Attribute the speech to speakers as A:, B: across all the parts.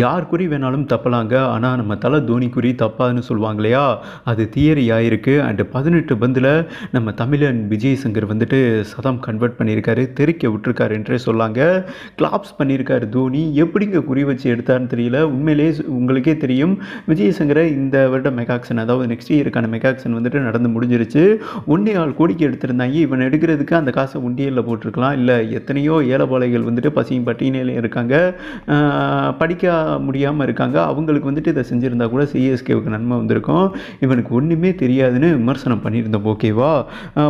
A: யார் குறி வேணாலும் தப்பலாங்க ஆனால் நம்ம தலை தோனி குறி தப்பாதுன்னு சொல்லுவாங்க இல்லையா அது தியரி இருக்குது அண்டு பதினெட்டு பந்தில் நம்ம தமிழன் விஜய் சங்கர் வந்துட்டு சதம் கன்வெர்ட் பண்ணியிருக்காரு தெரிக்க விட்டுருக்காரு என்றே சொல்லாங்க. கிளாப்ஸ் பண்ணியிருக்காரு தோனி. எப்படிங்க குறி வச்சு எடுத்தாருன்னு தெரியல. உண்மையிலே உங்களுக்கே தெரியும். விஜய் சங்கரை இந்த வருடம் மெகாக்சன் அதாவது நெக்ஸ்ட் இயருக்கான மெகாக்சன் வந்துட்டு நடந்து முடிஞ்சிருச்சு. ஒன்றே ஆள் கோடிக்கு எடுத்திருந்தாங்க. இவன் எடுக்கிறதுக்கு அந்த காசை உண்டியலில் போட்டிருக்கலாம். இல்லை எத்தனையோ ஏழைப்பாளைகள் வந்துட்டு பசியும் பட்டியலையும் இருக்காங்க. படிக்க முடியாமல் இருக்காங்க. அவங்களுக்கு வந்துட்டு இதை செஞ்சுருந்தா கூட சிஎஸ்கேவுக்கு நன்மை வந்திருக்கும். இவனுக்கு ஒன்றுமே தெரியாதுன்னு விமர்சனம் பண்ணியிருந்தோம். ஓகேவா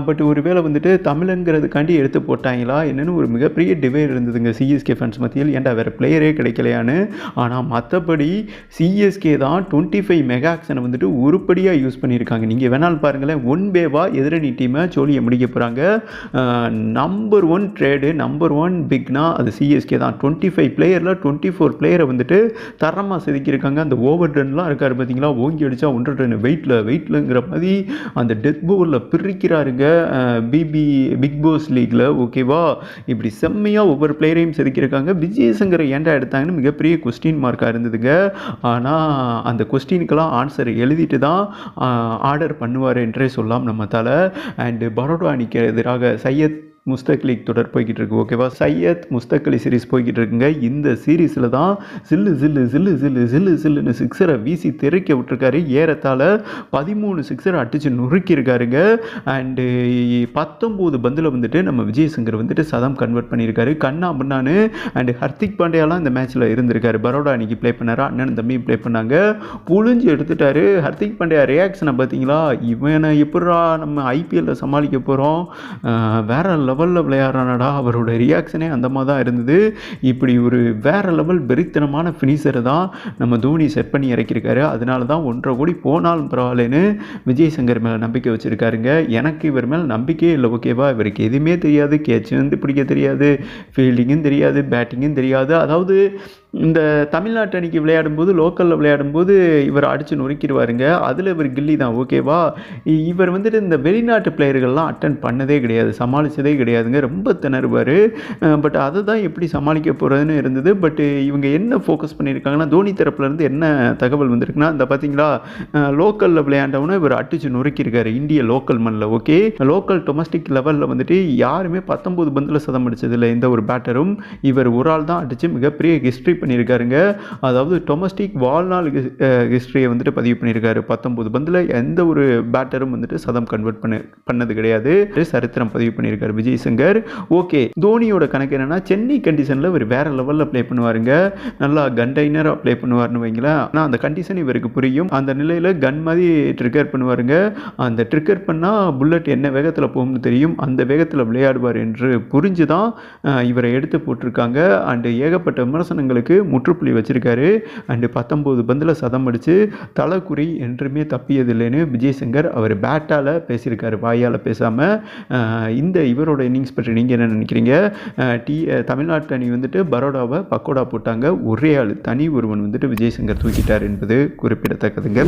A: பட் ஒருவேளை வந்துட்டு தமிழங்கிறதுக்காண்டி எடுத்து போட்டாங்களா? என்னென்னு ஒரு மிகப்பெரிய டிவைட் இருந்ததுங்க. சிஎஸ்கே ஃபேன்ஸ் மத்தியில் ஏன்டா வேறு பிளேயரே கிடைக்கலையான்னு. ஆனால் மற்றபடி சிஎஸ்கே தான் டுவெண்ட்டி ஃபைவ் மெகாக்ஸனை வந்துட்டு உருப்படியாக யூஸ் பண்ணியிருக்காங்க. நீங்கள் வேணாலும் பாருங்களேன். ஒன் பேவா எதிரணி டீமை சோழியை முடிக்க போகிறாங்க number one trade number one பிக்னா அது சிஎஸ்கே தான் டுவெண்ட்டி ஃபைவ் பிளேயரில் டுவெண்ட்டி ஃபோர் பிளேயரை வந்துட்டு தரமாக செதுக்கியிருக்காங்க. அந்த ஓவர் ரன்லாம் இருக்கார் பார்த்தீங்களா? ஓங்கி அடித்தா ஒன்றரை ரன் வெயிட்டில் வெயிட்லங்கிற மாதிரி அந்த டெத் பவுலில் பிரிக்கிறாருங்க. பிபி பிக் பாஸ் லீக்ல. ஓகேவா? இப்படி செம்மையாக ஒவ்வொரு பிளேயரையும் செதுக்கியிருக்காங்க. விஜயசங்கரை ஏன்டா எடுத்தாங்கன்னு மிகப்பெரிய கொஸ்டின் மார்க்காக இருந்ததுங்க. ஆனால் அந்த கொஸ்டினுக்கெல்லாம் ஆன்சர் எழுதிட்டு தான் ஆர்டர் பண்ணுவார் என்றே சொல்லலாம் நம்ம தலை. அண்டு பரோடா அணிக்கு எதிராக சையத் முஸ்தக் லீக் தொடர் போய்கிட்டு இருக்கு ஓகேவா சையத் முஸ்தக் அலி சீரிஸ் போய்கிட்டு இருக்குங்க இந்த சீரீஸில் தான் சில்லு சில்லு சில்லு சில்லு சில்லு சில்லுன்னு சிக்ஸரை வீசி தெறிக்க விட்டுருக்காரு. ஏறத்தாழ பதிமூணு சிக்ஸரை அடிச்சு நொறுக்கியிருக்காருங்க. அண்டு பத்தொம்போது பந்தில் வந்துட்டு நம்ம விஜயசங்கர் வந்துட்டு சதம் கன்வெர்ட் பண்ணியிருக்காரு. கண்ணா முன்னான்னு அண்டு ஹர்திக் பாண்டியாலாம் இந்த மேட்ச்சில் இருந்திருக்காரு. பரோடா அன்னைக்கு ப்ளே பண்ணாரா? அண்ணன் தம்பி ப்ளே பண்ணாங்க. புழிஞ்சு எடுத்துட்டாரு. ஹர்திக் பாண்டியா ரியாக்ஷனை பார்த்தீங்களா? இவனை எப்படா நம்ம ஐபிஎல்லில் சமாளிக்க போகிறோம் வேற லெவலில் விளையாடுறானடா அவரோட ரியாக்ஷனே அந்த மாதிரி தான் இருந்தது. இப்படி ஒரு வேற லெவல் வெறித்தனமான ஃபினிஷரை தான் நம்ம தோனி செட் பண்ணி இறக்கியிருக்காரு. அதனால தான் ஒன்றரை கோடி போனாலும் பரவாயில்லன்னு விஜய் சங்கர் மேலே நம்பிக்கை வச்சுருக்காருங்க. எனக்கு இவர் மேலே நம்பிக்கையே இல்லை ஓகேவா இவருக்கு எதுவுமே தெரியாது. கேட்ச் வந்து பிடிக்க தெரியாது. ஃபீல்டிங்கும் தெரியாது. பேட்டிங்கும் தெரியாது. அதாவது இந்த தமிழ்நாட்டு அணிக்கு விளையாடும்போது லோக்கலில் விளையாடும்போது இவர் அடித்து நொறுக்கிடுவாருங்க. அதில் இவர் கில்லி தான் ஓகேவா இவர் வந்துட்டு இந்த வெளிநாட்டு பிளேயர்கள்லாம் அட்டன் பண்ணதே கிடையாது. சமாளித்ததே கிடையாதுங்க. ரொம்ப திணறுவார். பட் அதை தான் எப்படி சமாளிக்க போகிறதுன்னு இருந்தது. பட் இவங்க என்ன ஃபோக்கஸ் பண்ணியிருக்காங்கன்னா தோனி தரப்புலேருந்து என்ன தகவல் வந்திருக்குன்னா இந்த பார்த்தீங்களா லோக்கலில் விளையாண்டவன இவர் அடிச்சு நொறுக்கியிருக்காரு. இந்திய லோக்கல் மண்ணில் ஓகே லோக்கல் டொமஸ்டிக் லெவலில் வந்துட்டு யாருமே பத்தொம்போது பந்தில் சதம் அடித்ததில்லை எந்த ஒரு பேட்டரும் இவர் ஒரு ஆள் தான் அடித்து மிகப்பெரிய ஹிஸ்ட்ரி பண்ணியிருக்காருங்க. அதாவது டொமஸ்டிக் வாழ்நாள் ஹிஸ்ட்ரியை வந்துட்டு பதிவு பண்ணியிருக்காரு. பத்தொம்போது பந்தில் எந்த ஒரு பேட்டரும் வந்துட்டு சதம் கன்வெர்ட் பண்ண பண்ணது கிடையாது. சரித்திரம் பதிவு பண்ணியிருக்காரு விஜய். சங்கர் ஓகே தோனியோட கணக்கு என்னன்னா சென்னை கண்டிஷனில் இவர் வேற லெவலில் ப்ளே பண்ணுவாருங்க. நல்லா கண்டைனராக ப்ளே பண்ணுவார்னு வைங்களேன். ஆனால் அந்த கண்டிஷன் இவருக்கு புரியும். அந்த நிலையில் கன் மாதிரி ட்ரிகர் பண்ணுவாருங்க. அந்த ட்ரிகர் பண்ணால் புல்லட் என்ன வேகத்தில் போகும்னு தெரியும். அந்த வேகத்தில் விளையாடுவார் என்று புரிஞ்சு தான் இவரை எடுத்து போட்டிருக்காங்க. அண்டு ஏகப்பட்ட விமர்சனங்களுக்கு முற்றுப்புள்ளி வச்சிருக்காரு. அண்டு பத்தொம்போது பந்தில் சதம் அடித்து தலைக்குறி என்றுமே தப்பியதில்லைன்னு விஜய் சங்கர் அவர் பேட்டால் பேசியிருக்காரு. வாயால் பேசாமல் இந்த இவரோட இன்னிங்ஸ் பற்றி நீங்கள் என்ன நினைக்கிறீங்க? டி தமிழ்நாட்டு அணி வந்துட்டு பரோடாவை பக்கோடா போட்டாங்க. ஒரே ஆள் தனி ஒருவன் வந்துட்டு விஜய் சங்கர் தூக்கிட்டார் என்பது குறிப்பிடத்தக்கதுங்க.